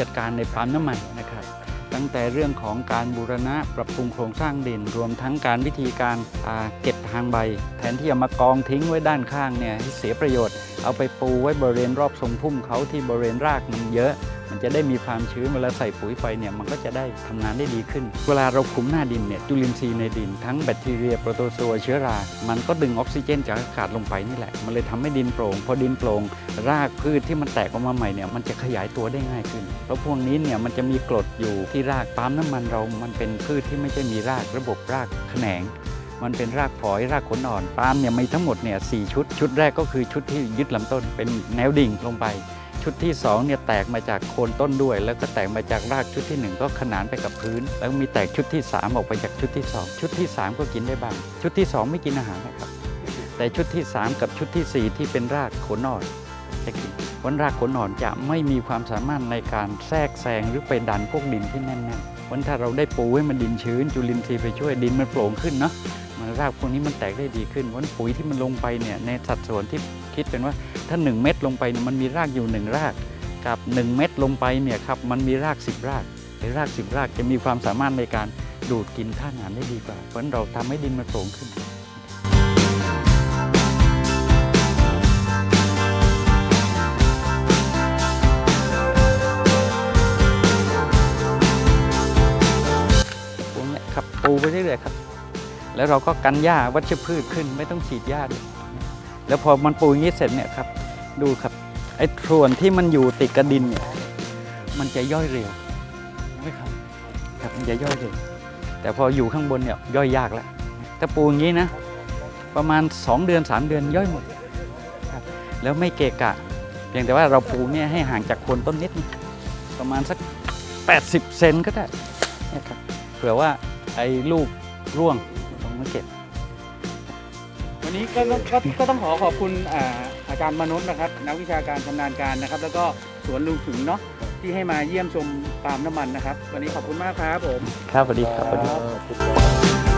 จัดการในปั๊มน้ำมันนะครับ ตั้งแต่เรื่องของการบูรณะปรับปรุงโครงสร้างดิน รวมทั้งการวิธีการาเก็บทางใบ แทนที่จะมากองทิ้งไว้ด้านข้างเนี่ยเสียประโยชน์ เอาไปปูไว้บริเวณรอบทรงพุ่มเขาที่บริเวณรากมันเยอะ มันจะได้มีความชื้นเวลาใส่ปุ๋ยไปเนี่ยมันก็จะได้ทำงานได้ดีขึ้น เวลาเราคุมหน้าดินเนี่ยจุลินทรีย์ในดินทั้งแบคทีเรียโปรโตโซวเชื้อรา มันก็ดึงออกซิเจนจากอากาศลงไปนี่แหละ มันเลยทำให้ดินโปร่งพอดินโปร่งรากพืชที่มันแตกออกมาใหม่เนี่ยมันจะขยายตัวได้ง่ายขึ้น เพราะพวกนี้เนี่ยมันจะมีกรดอยู่ที่รากปาล์มน้ำมันเรา มันเป็นพืชที่ไม่ใช่มีรากระบบรากแขนงมันเป็นรากฝอยรากขนอ่อนปาล์มเนี่ยมีทั้งหมดเนี่ยสชุด ชุดแรกก็คือชุดที่ยึดลำต้นเป็นแนวดิ่งลงไป ชุดที่2เนี่ยแตกมาจากโคนต้นด้วย แล้วก็แตกมาจากรากชุดที่ 1 ก็ขนานไปกับพื้น แล้วมีแตกชุดที่ 3 ออกไปจากชุดที่ 2 ชุดที่ 3 ก็กินได้บ้าง ชุดที่ 2 ไม่กินอาหารนะครับ แต่ชุดที่ 3 กับชุดทีสี่4 ที่เป็นรากขนอ่อนจะกินวันรากขนอ่อนจะไม่มีความสามารถในการแทรกแซงหรือไปดันพวกดินที่แน่นๆวันถ้าเราได้ปูให้มันดินชื้น จุลินทรีย์ไปช่วยดินมันโปร่งขึ้นเนาะ รากพวกนี้มันแตกได้ดีขึ้นวันปุ๋ยที่มันลงไปเนี่ยในสัดส่วนที่คิดเป็นว่าถ้า 1 เม็ดลงไปมันมีรากอยู่ 1 ราก กับ 1 เม็ดลงไปเนี่ยครับมันมีราก 10 รากไอ้ราก 10 รากจะมีความสามารถในการดูดกินธาตุอาหารได้ดีกว่า เพราะฉะนั้นเราทำให้ดินมันโปร่งขึ้นพวกเนี้ยครับปูไปเรื่อยๆครับ แล้วเราก็กันหญ้าวัชพืชขึ้น ไม่ต้องฉีดหญ้าด้วยแล้วพอมันปูอย่างนี้เสร็จเนี่ยครับ ดูครับไอ้ส่วนที่มันอยู่ติดกระดินเนี่ยมันจะย่อยเร็วไหมครับครับมันจะย่อยเร็วแต่พออยู่ข้างบนเนี่ยย่อยยากแล้วถ้าปูอย่างนี้นะ ประมาณ 2 เดือน 3 เดือนย่อยหมดครับแล้วไม่เกะกะเพียงแต่ว่าเราปูเนี่ยให้ห่างจากโคนต้นนิดนึงประมาณสัก 80 เซนก็ได้เนี่ยครับเผื่อว่าไอ้ลูกร่วง มาเก็บ วันนี้ก็ต้องก็ก็ต้องขอขอบคุณอ่าอาจารย์มนุษย์นะครับ นักวิชาการชำนาญการนะครับ แล้วก็สวนลุงถึงเนาะที่ให้มาเยี่ยมชมปาล์มน้ำมันนะครับ วันนี้ขอบคุณมากครับผม ครับสวัสดีครับสวัสดีครับ